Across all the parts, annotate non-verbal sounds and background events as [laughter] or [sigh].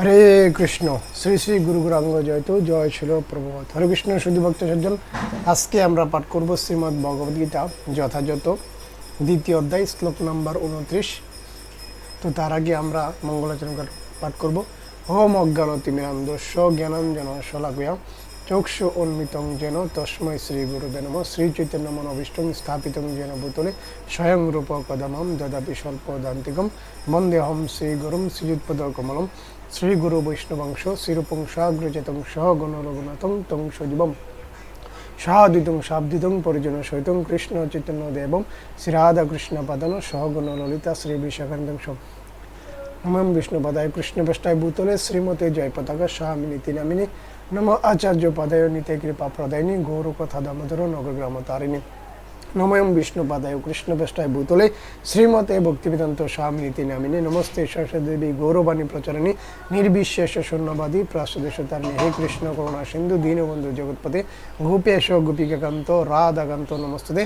হরে কৃষ্ণ, শ্রী শ্রী গুরু গুরাঙ্গ জয়তু জয় ছিল প্রভুত হরে কৃষ্ণ, শুধু ভক্ত সজ্জন, আজকে আমরা পাঠ করব শ্রীমদ্ ভগবদ গীতা, যথাযথ, দ্বিতীয় অধ্যায়, শ্লোক নাম্বার উনত্রিশ। তো তার আগে আমরা মঙ্গলাচরণ পাঠ করব। ওম অজ্ঞান তিমিরান্দস্য জ্ঞানাঞ্জন শলাকয়া চক্ষু উন্মিতং যেন তস্মৈ শ্রী গুরুবে নম। শ্রী চৈতন্য মনোবিষ্টং স্থাপিতং যেন ভূতলে, স্বয়ং রূপ কদমম দদাপি স্বল্প দান্তিকম বন্দেহম শ্রী গুরুম, শ্রীযুৎপদ কমলম। শ্রী গুরু বৈষ্ণবংশ শ্রীরূপং সাগ্রজতং সহ গণ রঘুনাথং তং সজীবম সাদিতং শাব্দিতং পরিজন সহিতং কৃষ্ণ চৈতন্য দেবম শ্রী রাধা কৃষ্ণ পাদন সহগণ ললিতা শ্রী বিশাখান্তং সব নমঃ বিষ্ণুপদায় কৃষ্ণবেষ্টায় ভূতলে শ্রীমতে জয় পতাকা স্বামিনী তিনামিনী নম আচার্য পদায় নিতে কৃপা প্রদায়নী গৌর কথা দামোদর নগরগ্রাম তারিণী নময়ম বিষ্ণুপাদায় কৃষ্ণবেষ্টায় ভূতলে শ্রীমতে ভক্তিবেদান্ত স্বামিনী তিনামিনী নমস্তে দেবী গৌরবাণী প্রচারিণী নির্বিশেষ শূন্যবাদী প্রাসদেশতারিণী। হে কৃষ্ণ করুণা সিন্ধু দীনবন্ধু জগৎপতে গোপেশ গোপিকাকান্ত রাধাকান্ত নমস্তে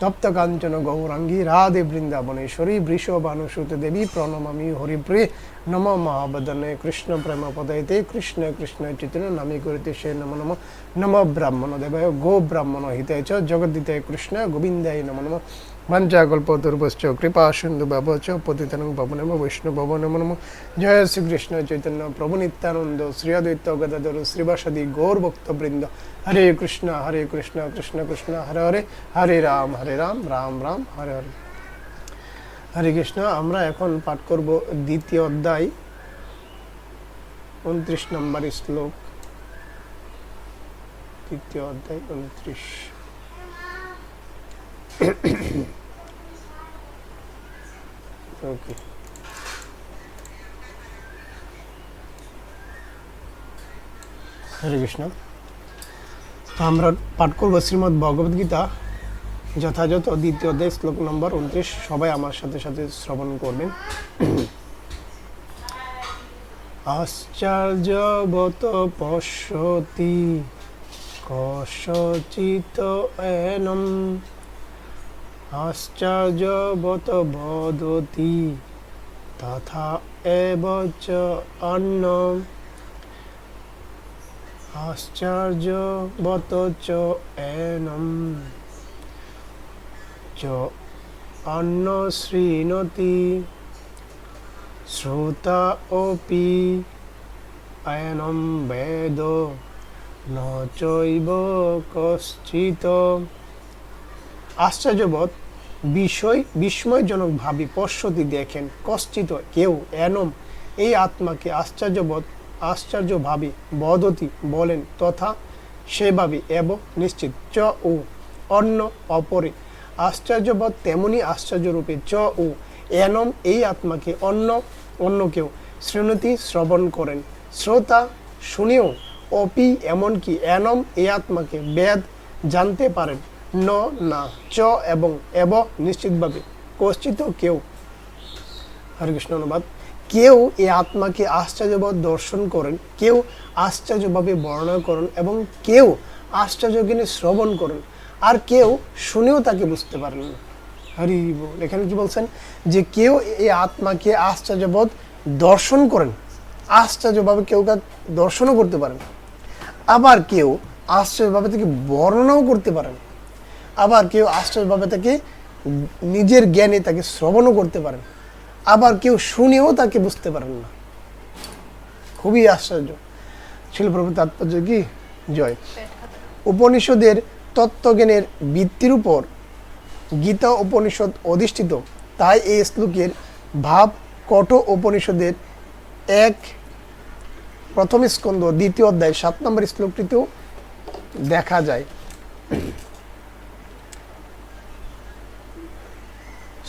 তপ্ত কাঞ্চন গৌরাঙ্গী রাধে বৃন্দাবনেশ্বরী বৃষভানুসুত দেবী প্রণমামি হরিপ্রিয়ে নম মহাবদনে কৃষ্ণ প্রেম পদয়তে কৃষ্ণ কৃষ্ণ চিত্র নামী করিতে সে নম নম নম ব্রাহ্মণ দেবায় গো ব্রাহ্মণ হিতায় চ জগদ্দিতায় কৃষ্ণ গোবিন্দায় নম নম মঞ্চাকল্প দুর্বশ্চ কৃপা সিন্ধু বাব চ পতিতনং পবনম বৈষ্ণু নম নম জয় শ্রীকৃষ্ণ চৈতন্য প্রভু নিত্যানন্দ শ্রী অদ্বৈত গদাধর শ্রীবাসাদি গৌর ভক্তবৃন্দ হরে কৃষ্ণ হরে কৃষ্ণ কৃষ্ণ কৃষ্ণ হরে হরে হরে রাম হরে রাম রাম রাম হরে হরে হরে কৃষ্ণ, আমরা এখন পাঠ করব দ্বিতীয় অধ্যায়, উনত্রিশ নম্বর শ্লোক। দ্বিতীয় অধ্যায়, উনত্রিশ। ওকে হরে কৃষ্ণ, আমরা পাঠ করব শ্রীমদ্ ভগবদ গীতা। যথাযথ দ্বিতীয় অধ্যায় শ্লোক নম্বর উনত্রিশ। সবাই আমার সাথে সাথে শ্রবণ করবেন। আশ্চর্যবত পশ্যতি কশচিত এনম। আশ্চর্যবত বদতি তথা এব চ অন্ন আশ্চর্যবত চ এনম। অন্ন শৃণোতি শ্রোতা অপি, অয়নম বেদ, ন চৈব কশ্চিত। আশ্চর্যবোধ, বিষয়, বিস্ময়জনক ভাবি পশ্যতি দেখেন, কশ্চিত কেউ এনম এই আত্মাকে আশ্চর্যবোধ, আশ্চর্য ভাবি বদতি বলেন, তথা সেভাবে এবং নিশ্চিত। চ ও অন্য অপরে আশ্চর্যবোধ তেমনি আশ্চর্যরূপে চ ও এনম এই আত্মাকে অন্য অন্য কেউ শ্রেণতি শ্রবণ করেন। শ্রোতা, শুনেও। অপি এমনকি এনম এই আত্মাকে বেদ জানতে পারেন। ন, না, চ এবং এব নিশ্চিতভাবে কশ্চিত কেউ। হরে কৃষ্ণ, অনুবাদ। কেউ এই আত্মাকে আশ্চর্যভাবে দর্শন করেন, কেউ আশ্চর্যভাবে বর্ণনা করেন এবং কেউ আশ্চর্যজ্ঞানে শ্রবণ করেন। আর কেউ শুনেও তাকে বুঝতে পারেন না। হরি বল। এখানে কি বলছেন? যে কেউ এই আত্মাকে আশ্চর্যবোধ দর্শন করেন আশ্চর্যভাবে কেউ দর্শনও করতে পারেন আবার কেউ আশ্চর্যভাবে তাকে বর্ণনাও করতে পারেন আবার কেউ আশ্চর্যভাবে তাকে নিজের জ্ঞানে তাকে শ্রবণও করতে পারেন আবার কেউ শুনেও তাকে বুঝতে পারেন না। খুবই আশ্চর্য। ছিল শিলপ্রভু তাৎপর্য কি? জয়। উপনিষদের তত্ত্বজ্ঞানের ভিত্তির উপর গীতা উপনিষদ অধিষ্ঠিত, তাই এই শ্লোকের ভাব কঠ উপনিষদের এক প্রথম স্কন্দ দ্বিতীয় অধ্যায়, সাত নম্বর শ্লোকটিতেও দেখা যায়।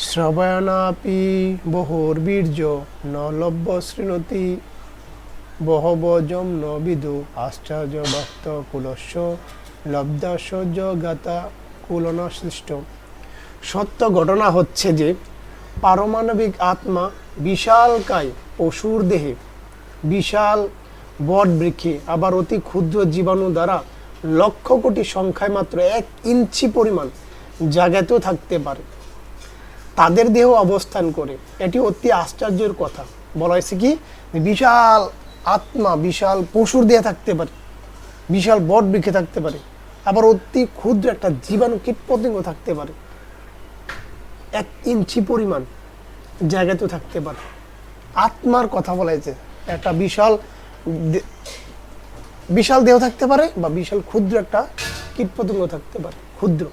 শ্রবণাপি বহুর্বীর্য ন লভ্য শৃণতি বহবজম ন বিদু আশ্চর্য ভক্ত কুলস্য লব্ধাশর্য গাতা কুলন সৃষ্ট সত্য ঘটনা হচ্ছে যে, পারমাণবিক আত্মা বিশালকায় পশুর দেহে, বিশাল বট বৃক্ষে আবার অতি ক্ষুদ্র জীবাণু দ্বারা লক্ষ কোটি সংখ্যায় মাত্র এক ইঞ্চি পরিমাণ জায়গাতেও থাকতে পারে। তাদের দেহ অবস্থান করে। এটি অতি আশ্চর্যের কথা। বলা হয়েছে কি? বিশাল আত্মা, বিশাল পশুর দেহে থাকতে পারে, বিশাল বট বৃক্ষে থাকতে পারে। আবার অতি ক্ষুদ্র একটা জীবাণু কীটপতঙ্গ থাকতে পারে। এক ইঞ্চি পরিমাণ জায়গাতেও থাকতে পারে। আত্মার কথা বলা হয়েছে একটা বিশাল বিশাল দেহ থাকতে পারে বা বিশাল ক্ষুদ্র একটা কীটপতঙ্গ থাকতে পারে। ক্ষুদ্র।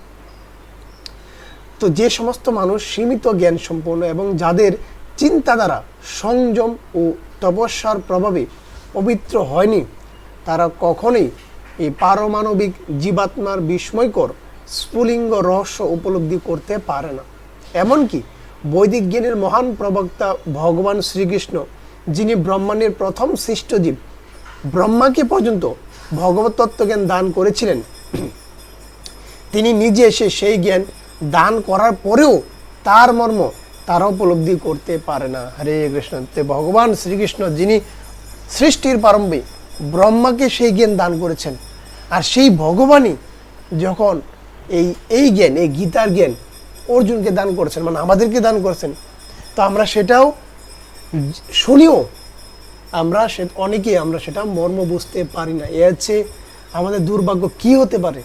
তো যে সমস্ত মানুষ সীমিত জ্ঞান সম্পন্ন এবং যাদের চিন্তাধারা সংযম ও তপস্যার প্রভাবে পবিত্র হয়নি, তারা কখনোই এই পারমাণবিক জীবাত্মার বিস্ময়কর স্ফুলিঙ্গ রহস্য উপলব্ধি করতে পারে না। এমনকি বৈদিক জ্ঞানের মহান প্রবক্তা ভগবান শ্রীকৃষ্ণ, যিনি ব্রহ্মাণ্ডের প্রথম সৃষ্ট জীব, ব্রহ্মাকে পর্যন্ত ভগবত তত্ত্বজ্ঞান দান করেছিলেন। তিনি নিজে এসে সেই জ্ঞান দান করার পরেও তার মর্ম তারা উপলব্ধি করতে পারে না। হরে কৃষ্ণ। ভগবান শ্রীকৃষ্ণ যিনি সৃষ্টির প্রারম্ভে ব্রহ্মাকে সেই জ্ঞান দান করেছেন। আর সেই ভগবানই যখন এই এই জ্ঞান, এই গীতার জ্ঞান অর্জুনকে দান করেছেন মানে আমাদেরকে দান করেছেন, তো আমরা সেটাও শুনিও। আমরা সে অনেকেই আমরা সেটা মর্ম বুঝতে পারি না। এ হচ্ছে আমাদের দুর্ভাগ্য, কি হতে পারে?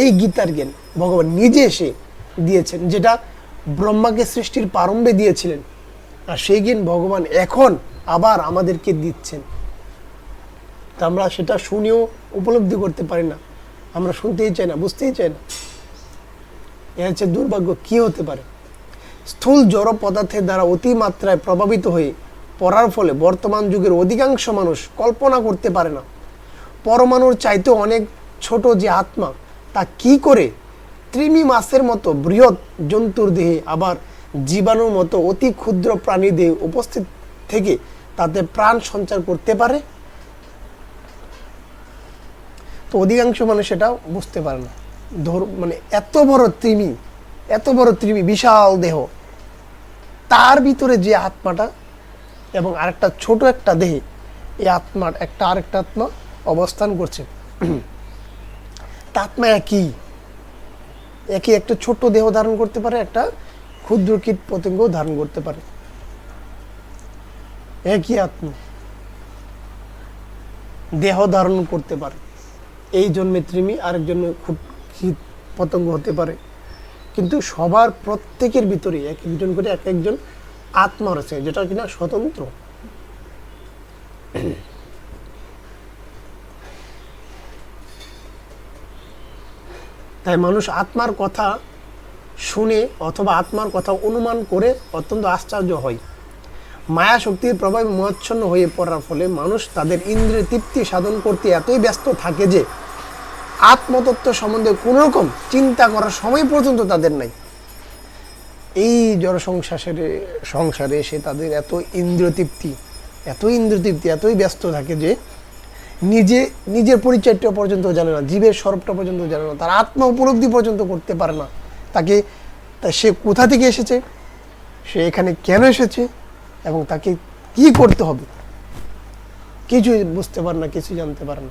এই গীতার জ্ঞান ভগবান নিজে এসে দিয়েছেন, যেটা ব্রহ্মাকে সৃষ্টির প্রারম্ভে দিয়েছিলেন। আর সেই জ্ঞান ভগবান এখন আবার আমাদেরকে দিচ্ছেন। তা আমরা সেটা শুনেও উপলব্ধি করতে পারি না। আমরা শুনতেই চাই না, বুঝতেই চাই না। এ হচ্ছে দুর্ভাগ্য, কি হতে পারে? স্থূল জড় পদার্থের দ্বারা অতিমাত্রায় প্রভাবিত হয়ে পড়ার ফলে বর্তমান যুগের অধিকাংশ মানুষ কল্পনা করতে পারে না। পরমাণুর চাইতেও অনেক ছোট যে আত্মা, তা কি করে ত্রিমি মাসের মতো বৃহৎ জন্তুর দেহে আবার জীবাণুর মতো অতি ক্ষুদ্র প্রাণী দেহে উপস্থিত থেকে তাতে প্রাণ সঞ্চার করতে পারে? তো অধিকাংশ মানুষ সেটা বুঝতে পারে না। ধর মানে এত বড় ত্রিমি এত বড় ত্রিমি বিশাল দেহ, তার ভিতরে যে আত্মাটা এবং আরেকটা ছোট একটা দেহে, এই আত্মার একটা আরেকটা আত্মা অবস্থান করছে। [clears throat] তা আত্মা একই একই একটা ছোট্ট দেহ ধারণ করতে পারে, একটা ক্ষুদ্র কীট পতঙ্গ ধারণ করতে পারে। একই আত্মা দেহ ধারণ করতে পারে। এই জন্মে ত্রিমি, আরেক জন্মে খুব কীট পতঙ্গ হতে পারে। কিন্তু সবার প্রত্যেকের ভিতরে এক একজন করে এক একজন আত্মা রয়েছে, যেটা কিনা স্বতন্ত্র। তাই মানুষ আত্মার কথা শুনে অথবা আত্মার কথা অনুমান করে অত্যন্ত আশ্চর্য হয়। মায়া শক্তির প্রভাবে মোহাচ্ছন্ন হয়ে পড়ার ফলে মানুষ তাদের ইন্দ্রিয় তৃপ্তি সাধন করতে এতই ব্যস্ত থাকে যে আত্মতত্ত্ব সম্বন্ধে কোনো রকম চিন্তা করার সময় পর্যন্ত তাদের নাই। এই জড় সংসারে সংসারে এসে তাদের এত ইন্দ্রিয় তৃপ্তি, এত ইন্দ্রিয় তৃপ্তি, এতই ব্যস্ত থাকে যে নিজে, নিজের পরিচয়টা পর্যন্ত জানে না, জীবের স্বরূপটা পর্যন্ত জানে না, তার আত্মা উপলব্ধি পর্যন্ত করতে পারে না। তাকে, তা সে কোথা থেকে এসেছে? সে এখানে কেন এসেছে? এবং তাকে কি করতে হবে? কিছুই বুঝতে পারে না কিছু জানতে পারে না।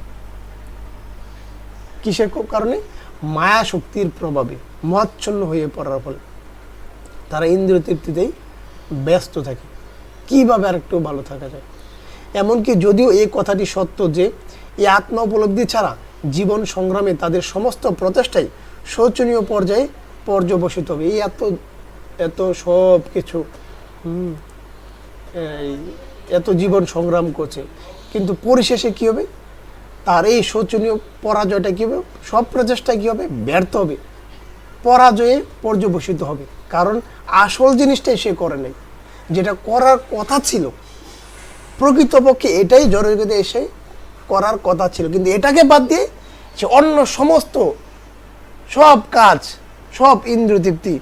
কিসের কারণে? মায়া শক্তির প্রভাবে মহাচ্ছন্ন হয়ে পড়ার ফলে। তারা ইন্দ্রিয় তৃপ্তিতেই ব্যস্ত থাকে। কীভাবে আর একটু ভালো থাকা যায়? এমনকি যদিও এই কথাটি সত্য যে এই আত্মা উপলব্ধি ছাড়া জীবন সংগ্রামে তাদের সমস্ত প্রচেষ্টাই শোচনীয় পর্যায়ে পর্যবসিত হবে। এই এত এত সব কিছু হুম, এত জীবন সংগ্রাম করছে। কিন্তু পরিশেষে কি হবে? তার এই শোচনীয় পরাজয়টা কী হবে? সব প্রচেষ্টা কি হবে? ব্যর্থ হবে। পরাজয়ে পর্যবসিত হবে। কারণ আসল জিনিসটাই সে করে নাই। যেটা করার কথা ছিল, প্রকৃতপক্ষে এটাই জড়গতে এসে করার কথা ছিল। কিন্তু এটাকে বাদ দিয়ে সে অন্য সমস্ত সব কাজ, সব ইন্দ্রতৃপ্তি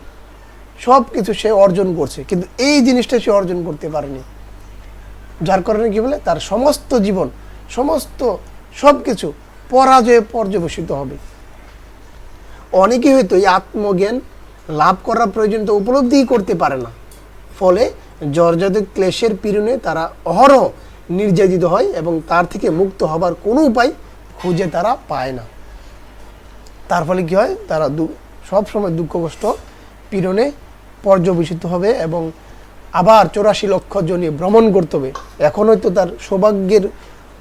সব কিছু সে অর্জন করছে, কিন্তু এই জিনিসটা সে অর্জন করতে পারেনি। যার কারণে কি বলে? তার সমস্ত জীবন, সমস্ত সব কিছু পরাজয়ে পর্যবেসিত হবে। অনেকে হয়তো এই আত্মজ্ঞান লাভ করার প্রয়োজনীয়তা উপলব্ধি করতে পারে না। ফলে জর্জরিত ক্লেশের পীড়নে তারা অহরহ নির্যাতিত হয় এবং তার থেকে মুক্ত হবার কোনো উপায় খুঁজে তারা পায় না। তার ফলে কি হয়? তারা দু, সবসময় দুঃখ কষ্ট পীড়নে পর্যবেসিত হবে এবং আবার চৌরাশি লক্ষ জনই ভ্রমণ করতে হবে। এখন হয়তো তার সৌভাগ্যের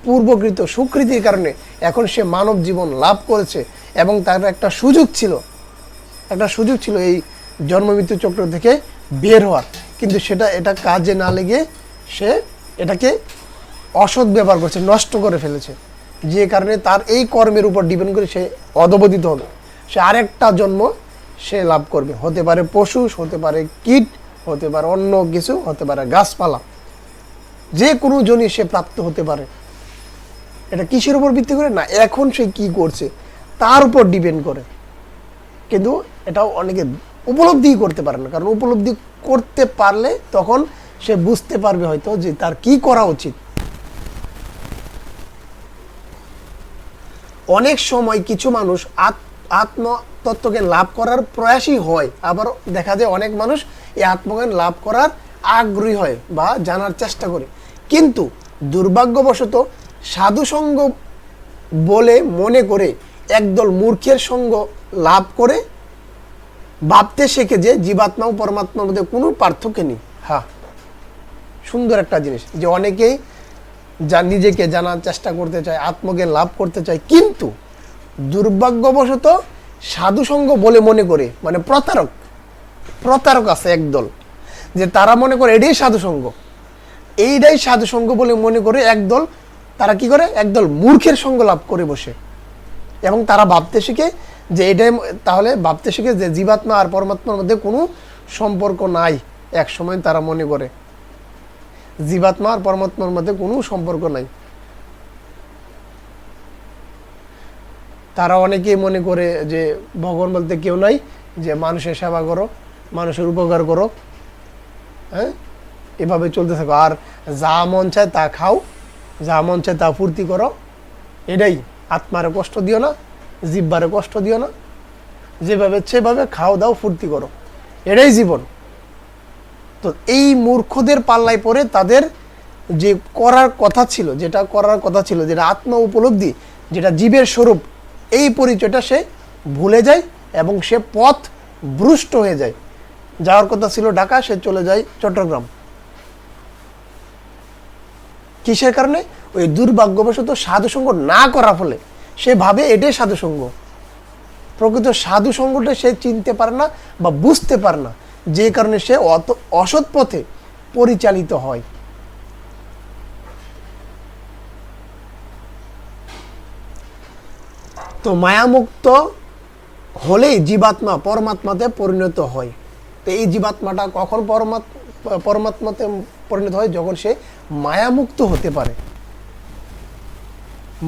পূর্বকৃত সুকৃতির কারণে এখন সে মানব জীবন লাভ করেছে এবং তার একটা সুযোগ ছিল। একটা সুযোগ ছিল এই জন্মমৃত্যু চক্র থেকে বের হওয়ার। কিন্তু সেটা এটা কাজে না লেগে সে এটাকে অসৎ ব্যবহার করছে, নষ্ট করে ফেলেছে। যে কারণে তার এই কর্মের উপর ডিপেন্ড করে সে অধবদিত হবে। সে আরেকটা জন্ম সে লাভ করবে। হতে পারে পশু, হতে পারে কীট, হতে পারে অন্য কিছু, হতে পারে গাছপালা। যে কোনো জনই সে প্রাপ্ত হতে পারে। এটা কিসের উপর ভিত্তি করে? না, এখন সে কি করছে, তার উপর ডিপেন্ড করে। কিন্তু এটাও অনেকে উপলব্ধি করতে পারে না। কারণ উপলব্ধি করতে পারলে তখন সে বুঝতে পারবে হয়তো যে তার কি করা উচিত। অনেক সময় কিছু মানুষ আত- আত্মতত্ত্বকে লাভ করার প্রয়াসই হয়। আবার দেখা যায় অনেক মানুষ এই আত্মজ্ঞান লাভ করার আগ্রহী হয় বা জানার চেষ্টা করে। কিন্তু দুর্ভাগ্যবশত সাধুসঙ্গ বলে মনে করে একদল মূর্খের সঙ্গ লাভ করে ভাবতে শেখে যে জীবাত্মা ও পরমাত্মার মধ্যে কোনো পার্থক্য নেই। হ্যাঁ সুন্দর একটা জিনিস যে অনেকেই যা নিজেকে জানার চেষ্টা করতে চায়, আত্মজ্ঞান লাভ করতে চায়। কিন্তু দুর্ভাগ্যবশত সাধুসঙ্গ বলে মনে করে মানে প্রতারক প্রতারক আছে একদল যে তারা মনে করে এটাই সাধুসঙ্গ। এইটাই সাধুসঙ্গ বলে মনে করে একদল তারা কি করে? একদল মূর্খের সঙ্গ লাভ করে বসে। এবং তারা ভাবতে শিখে যে এটাই তাহলে ভাবতে শিখে যে জীবাত্মা আর পরমাত্মার মধ্যে কোনো সম্পর্ক নাই এক সময় তারা মনে করে। জীবাত্মা আর পরমাত্মার মধ্যে কোনো সম্পর্ক নাই। তারা অনেকেই মনে করে যে, ভগবান বলতে কেউ নাই যে, মানুষের সেবা করো, মানুষের উপকার করো। হ্যাঁ? এভাবে চলতে থাকো। আর যা মন চায় তা খাও, যা মন চায় তা ফুর্তি করো। এটাই। আত্মারে কষ্ট দিও না জিব্বারে কষ্ট দিও না। যেভাবে সেভাবে খাও দাও, ফুর্তি করো। এটাই জীবন। তো এই মূর্খদের পাল্লায় পড়ে তাদের যে করার কথা ছিল, যেটা করার কথা ছিল, যেটা আত্ম উপলব্ধি, যেটা জীবের স্বরূপ এই পরিচয়টা সে ভুলে যায় এবং সে পথ ভ্রষ্ট হয়ে যায়। যাওয়ার কথা ছিল ঢাকা, সে চলে যায় চট্টগ্রাম। কিসের কারণে? ওই দুর্ভাগ্যবশত সাধুসঙ্গ না করা ফলে সে ভাবে এটাই সাধুসঙ্গ প্রকৃত সাধু সঙ্গটা সে চিনতে পারে না বা বুঝতে পারে না। যে কারণে সে অত অসৎ পথে পরিচালিত হয়। তো মায়ামুক্ত হলেই জীবাত্মা পরমাত্মাতে পরিণত হয়। তো এই জীবাত্মাটা কখন পরমাত্মা পরমাত্মাতে পরিণত হয়? যখন সে মায়ামুক্ত হতে পারে।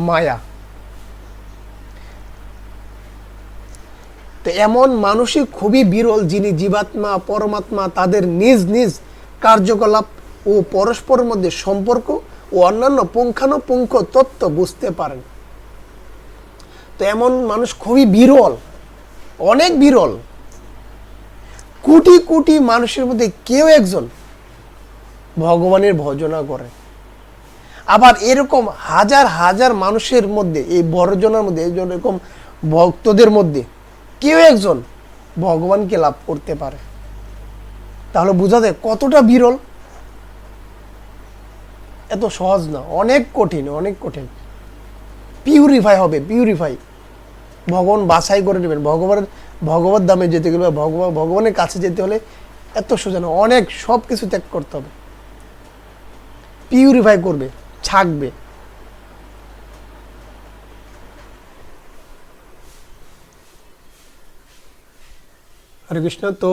মায়া। তো এমন মানুষই খুবই বিরল যিনি জীবাত্মা, পরমাত্মা তাদের নিজ নিজ কার্যকলাপ ও পরস্পরের মধ্যে সম্পর্ক ও অন্যান্য পুঙ্খানুপুঙ্খ তত্ত্ব বুঝতে পারেন। তো এমন মানুষ খুবই বিরল, অনেক বিরল। কোটি কোটি মানুষের মধ্যে কেউ একজন ভগবানের ভজনা করে। আবার এরকম হাজার হাজার মানুষের মধ্যে, এই বড়জনের মধ্যে এরকম ভক্তদের মধ্যে কেউ একজন ভগবানকে লাভ করতে পারে। তাহলে বোঝা যায় কতটা বিরল। এত সহজ না, অনেক কঠিন অনেক কঠিন। পিউরিফাই হবে পিউরিফাই ভগবান বাছাই করে নেবেন। ভগবানের ভগবত দামে যেতে গেলে ভগবান, ভগবানের কাছে যেতে হলে এত সোজা না, অনেক সব কিছু ত্যাগ করতে হবে। পিউরিফাই করবে, ছাকবে। হরে কৃষ্ণ, তো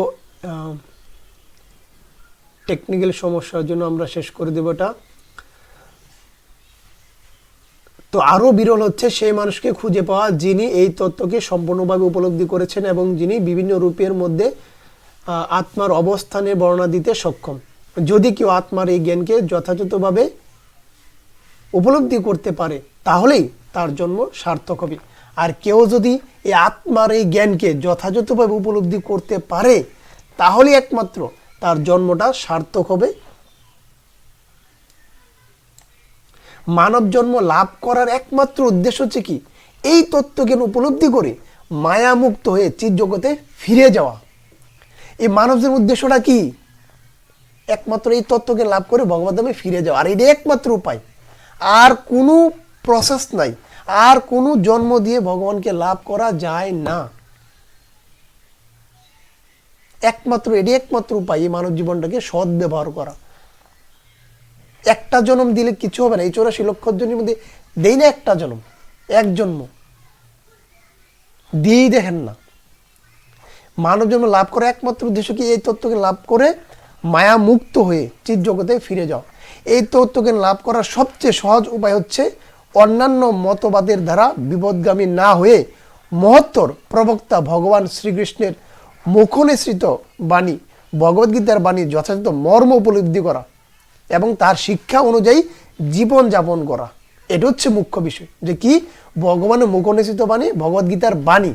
টেকনিক্যাল সমস্যার জন্য আমরা শেষ করে দেব এটা। তো আরও বিরল হচ্ছে সেই মানুষকে খুঁজে পাওয়া যিনি এই তত্ত্বকে সম্পূর্ণভাবে উপলব্ধি করেছেন এবং যিনি বিভিন্ন রূপের মধ্যে আত্মার অবস্থানের বর্ণনা দিতে সক্ষম। যদি কেউ আত্মার এই জ্ঞানকে যথাযথভাবে উপলব্ধি করতে পারে, তাহলেই তার জন্ম সার্থক হবে। আর কেউ যদি এই আত্মার এই জ্ঞানকে যথাযথভাবে উপলব্ধি করতে পারে তাহলে একমাত্র তার জন্মটা সার্থক হবে। মানব জন্ম লাভ করার একমাত্র উদ্দেশ্য হচ্ছে কি? এই তত্ত্বজ্ঞান উপলব্ধি করে মায়ামুক্ত হয়ে চিৎ জগতে ফিরে যাওয়া। এই মানবদের উদ্দেশ্যটা কি? একমাত্র এই তত্ত্বকে লাভ করে ভগবত ধামে ফিরে যাওয়া। আর এটা একমাত্র উপায়। আর কোনো প্রসেস নাই। আর কোনো জন্ম দিয়ে ভগবানকে লাভ করা যায় না। একমাত্র এটি একমাত্র উপায় এই মানব জীবনটাকে সৎ ব্যবহার করা। একটা জন্ম দিলে কিছু হবে না। এই চৌরাশি লক্ষ জনের মধ্যে দেই না একটা জন্ম, এক জন্ম। দিয়েই দেখেন না। মানব জন্ম লাভ করা একমাত্র উদ্দেশ্য কি? এই তত্ত্বকে লাভ করে মায়া মুক্ত হয়ে চিৎ জগতে ফিরে যাও এই তত্ত্বকে লাভ করার সবচেয়ে সহজ উপায় হচ্ছে অন্যান্য মতবাদের দ্বারা বিপদগামী না হয়ে মহত্তর প্রবক্তা ভগবান শ্রীকৃষ্ণের মুখনিসৃত বাণী, ভগবদ্গীতার বাণী যথাযথ মর্ম উপলব্ধি করা। এবং তার শিক্ষা অনুযায়ী জীবন যাপন করা। এটা হচ্ছে মুখ্য বিষয়। যে কি? ভগবানের মুখনিসৃত বাণী, ভগবদ্গীতার বাণী।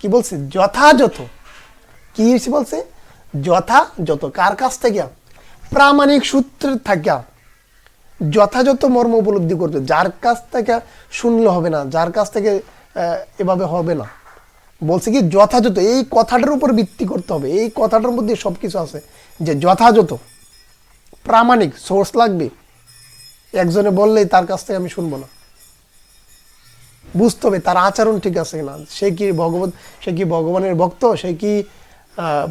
কি বলছে? যথাযথ। কি বলছে? যথাযথ। কার কাছ থেকে? প্রামাণিক সূত্রের থাকা। যথাযথ মর্ম উপলব্ধি করতে। যার কাছ থেকে শুনলে হবে না, যার কাছ থেকে এভাবে হবে না। বলছে কি? যথাযথ। এই কথাটার উপর ভিত্তি করতে হবে। এই কথাটার মধ্যে সব কিছু আছে। যে যথাযথ। প্রামাণিক সোর্স লাগবে। একজনে বললেই তার কাছ থেকে আমি শুনব না। বুঝতে হবে তার আচরণ ঠিক আছে কিনা। সে কি ভগবত, সে কি ভগবানের ভক্ত? সে কি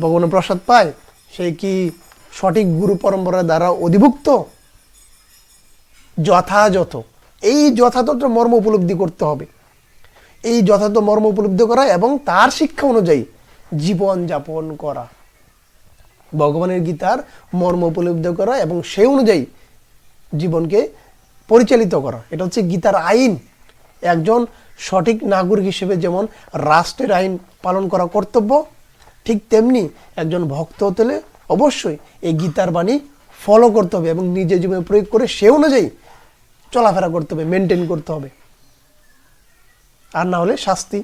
ভগবানের প্রসাদ পায়? সে কি সঠিক গুরু পরম্পরার দ্বারা অধিভুক্ত? যথাযথ। এই যথাযথ মর্ম উপলব্ধি করতে হবে। এই যথাযথ মর্ম উপলব্ধি করা এবং তার শিক্ষা অনুযায়ী জীবন যাপন করা। ভগবানের গীতার মর্ম উপলব্ধি করা এবং সেই অনুযায়ী জীবনকে পরিচালিত করা। এটা হচ্ছে গীতার আইন। একজন সঠিক নাগরিক হিসেবে যেমন রাষ্ট্রের আইন পালন করা কর্তব্য, ঠিক তেমনি একজন ভক্ত হতে অবশ্যই এই গীতার বাণী ফলো করতে হবে এবং নিজের জীবনে প্রয়োগ করে সে অনুযায়ী চলাফেরা করতে হবে মেনটেন করতে হবে। আর না হলে শাস্তি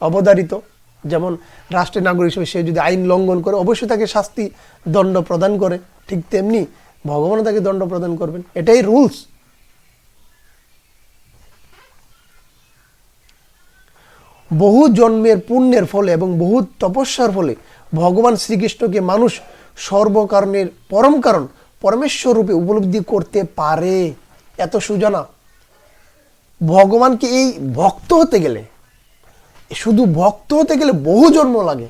অবধারিত। যেমন রাষ্ট্রের নাগরিক হিসেবে সে যদি আইন লঙ্ঘন করে, অবশ্যই তাকে শাস্তি, দণ্ড প্রদান করে। ঠিক তেমনি ভগবানও তাকে দণ্ড প্রদান করবেন। এটাই রুলস। বহু জন্মের পুণ্যের ফলে এবং বহু তপস্যার ফলে ভগবান শ্রীকৃষ্ণকে মানুষ সর্বকারণের পরম কারণ, পরমেশ্বর রূপে উপলব্ধি করতে পারে। এত সুজানা। ভগবানকে এই ভক্ত হতে গেলে শুধু ভক্ত হতে গেলে বহু জন্ম লাগে।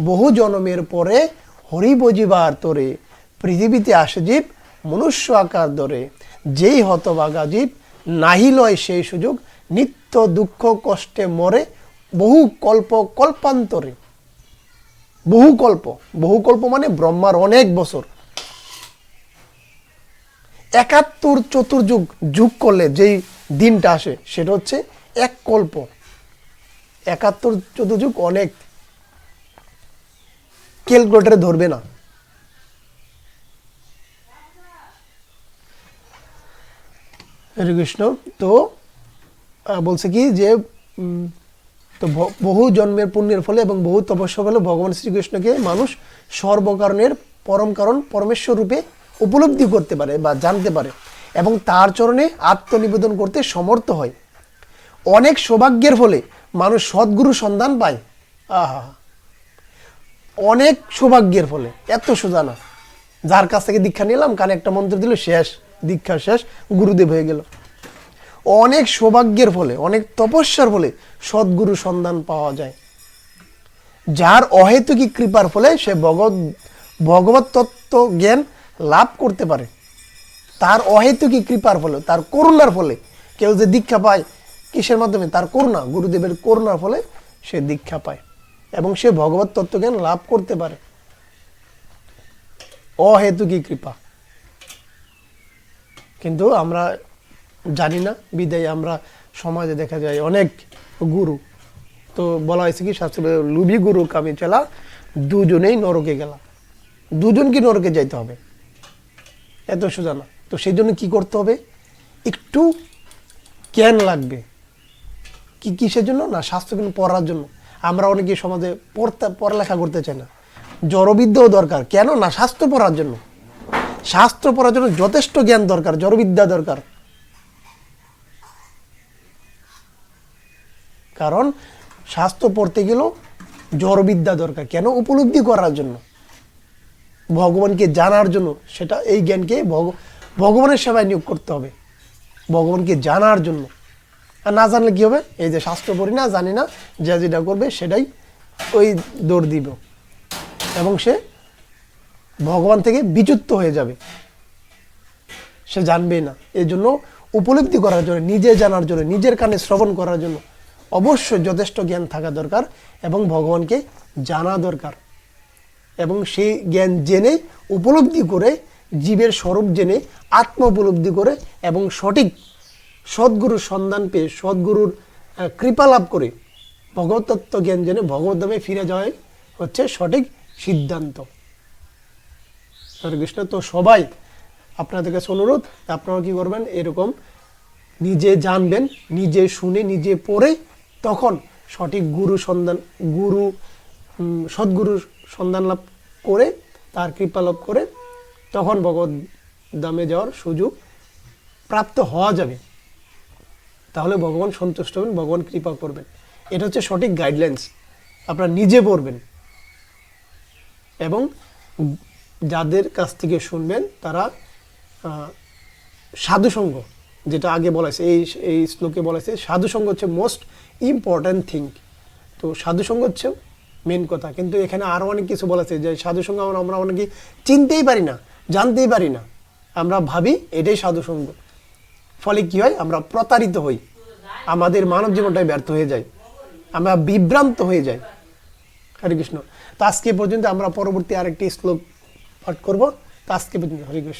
বহু জন্মের পরে হরি বজিবার তরে পৃথিবীতে আসে জীব, মনুষ্য আকার ধরে। যেই হতবাগা জীব, নাহি লয় সেই সুযোগ, নিত্য দুঃখ কষ্টে মরে বহু কল্প কল্পান্তরে। বহু কল্প বহু কল্প মানে ব্রহ্মার অনেক বছর। একাত্তর চতুর্যুগ যুগ করলে যেই দিনটা আসে, সেটা হচ্ছে এক কল্প। একাত্তর চতুর্যুগ অনেক ক্যালকুলেটারে ধরবে না। হরে কৃষ্ণ, তো বলছে কি যে তো বহু জন্মের পুণ্যের ফলে এবং বহু তপস্যা ফলে ভগবান শ্রীকৃষ্ণকে মানুষ সর্বকারণের পরম কারণ পরমেশ্বর রূপে উপলব্ধি করতে পারে বা জানতে পারে এবং তার চরণে আত্মনিবেদন করতে সমর্থ হয়। অনেক সৌভাগ্যের ফলে মানুষ সদ্গুরু সন্ধান পায়। আহা। অনেক সৌভাগ্যের ফলে, এত সোজা না যার কাছ থেকে দীক্ষা নিলাম, কানে একটা মন্ত্র দিল, শেষ, দীক্ষা শেষ, গুরুদেব হয়ে গেল। অনেক সৌভাগ্যের ফলে, অনেক তপস্যার ফলে সদ্গুরু সন্ধান পাওয়া যায়। যার অহেতুকি কৃপার ফলে সে ভগৎ ভগবত তত্ত্ব জ্ঞান লাভ করতে পারে। তার অহেতুকি কৃপার ফলে, তার করুণার ফলে কেউ যে দীক্ষা পায় কিসের মাধ্যমে? তার করুণা, গুরুদেবের করুণার ফলে সে দীক্ষা পায় এবং সে ভগবত তত্ত্বজ্ঞান লাভ করতে পারে। অহেতুকি কৃপা। কিন্তু আমরা জানি না, বিদায় আমরা সমাজে দেখা যায় অনেক গুরু। তো বলা হয়েছে কি, শাস্ত্রে লুবি গুরু কামি চেলা, দুজনেই নরকে গেলাম। দুজন কি নরকে যাইতে হবে? এত সোজা না। তো সেই জন্য কি করতে হবে? একটু জ্ঞান লাগবে। কি কিসের জন্য? না স্বাস্থ্য কিন্তু পড়ার জন্য। আমরা অনেকে সমাজে পড়তে, পড়ালেখা করতে চাই না। জড়বিদ্যাও দরকার। কেন? না, স্বাস্থ্য পড়ার জন্য। শাস্ত্র পড়ার জন্য যথেষ্ট জ্ঞান দরকার, জড়বিদ্যা দরকার। কারণ শাস্ত্র পড়তে গেলেও জড়বিদ্যা দরকার। কেন? উপলব্ধি করার জন্য। ভগবানকে জানার জন্য। সেটা এই জ্ঞানকে ভগ- ভগবানের সেবায় নিয়োগ করতে হবে। ভগবানকে জানার জন্য। আর না জানলে কি হবে? এই যে শাস্ত্র পড়ি না, জানি না, যা যেটা করবে সেটাই ওই দৌড় দিব। এবং সে ভগবান থেকে বিচ্যুত হয়ে যাবে। সে জানবেই না। এই জন্য উপলব্ধি করার জন্য, নিজে জানার জন্য, নিজের কানে শ্রবণ করার জন্য অবশ্যই যথেষ্ট জ্ঞান থাকা দরকার এবং ভগবানকে জানা দরকার। এবং সেই জ্ঞান জেনে, উপলব্ধি করে, জীবের স্বরূপ জেনে, আত্ম উপলব্ধি করে এবং সঠিক সদ্গুরুর সন্ধান পেয়ে সদ্গুরুর কৃপা লাভ করে ভগবত তত্ত্ব জ্ঞান জেনে ভগবত ধামে ফিরে যাওয়াই হচ্ছে সঠিক সিদ্ধান্ত। কৃষ্ণ তো সবাই আপনাদের কাছে অনুরোধ, আপনারা কি করবেন? এরকম নিজে জানবেন, নিজে শুনে, নিজে পড়ে তখন সঠিক গুরু সন্ধান, গুরু সদ্গুরুর সন্ধান লাভ করে, তার কৃপা লাভ করে তখন ভগবত দামে যাওয়ার সুযোগ প্রাপ্ত হওয়া যাবে। তাহলে ভগবান সন্তুষ্ট হবেন, ভগবান কৃপা করবেন। এটা হচ্ছে সঠিক গাইডলাইন্স আপনারা নিজে পড়বেন। এবং যাদের কাছ থেকে শুনবেন, তারা সাধুসঙ্গ, যেটা আগে বলেছে এই এই শ্লোকে বলেছে সাধুসঙ্গ হচ্ছে মোস্ট ইম্পর্ট্যান্ট থিং তো সাধুসঙ্গ হচ্ছে মেন কথা। কিন্তু এখানে আরও অনেক কিছু বলেছে যে সাধুসঙ্গ আমরা আমরা অনেকে চিনতেই পারি না, জানতেই পারি না। আমরা ভাবি এটাই সাধুসঙ্গ। ফলে কি হয়? আমরা প্রতারিত হই। আমাদের মানব জীবনটাই ব্যর্থ হয়ে যায়। আমরা বিভ্রান্ত হয়ে যাই। হরে কৃষ্ণ। তো আজকে পর্যন্ত আমরা পরবর্তী আরেকটি শ্লোক পাঠ করব। তো আজকে পর্যন্ত হরে কৃষ্ণ।